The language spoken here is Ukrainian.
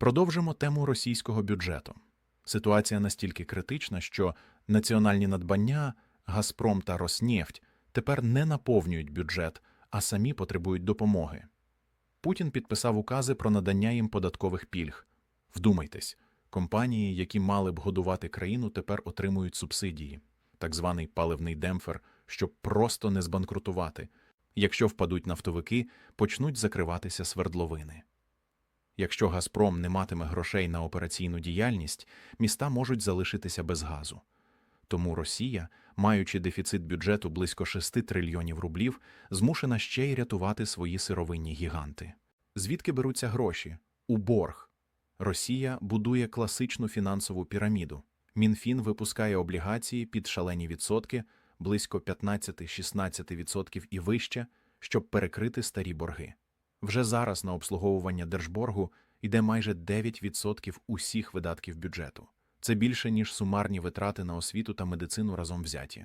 Продовжимо тему російського бюджету. Ситуація настільки критична, що національні надбання Газпром та Роснефть тепер не наповнюють бюджет, а самі потребують допомоги. Путін підписав укази про надання їм податкових пільг. Вдумайтесь, компанії, які мали б годувати країну, тепер отримують субсидії, так званий паливний демпфер, щоб просто не збанкрутувати. Якщо впадуть нафтовики, почнуть закриватися свердловини. Якщо Газпром не матиме грошей на операційну діяльність, міста можуть залишитися без газу. Тому Росія, маючи дефіцит бюджету близько 6 трильйонів рублів, змушена ще й рятувати свої сировинні гіганти. Звідки беруться гроші? У борг. Росія будує класичну фінансову піраміду. Мінфін випускає облігації під шалені відсотки, близько 15-16% і вище, щоб перекрити старі борги. Вже зараз на обслуговування держборгу йде майже 9% усіх видатків бюджету. Це більше, ніж сумарні витрати на освіту та медицину разом взяті.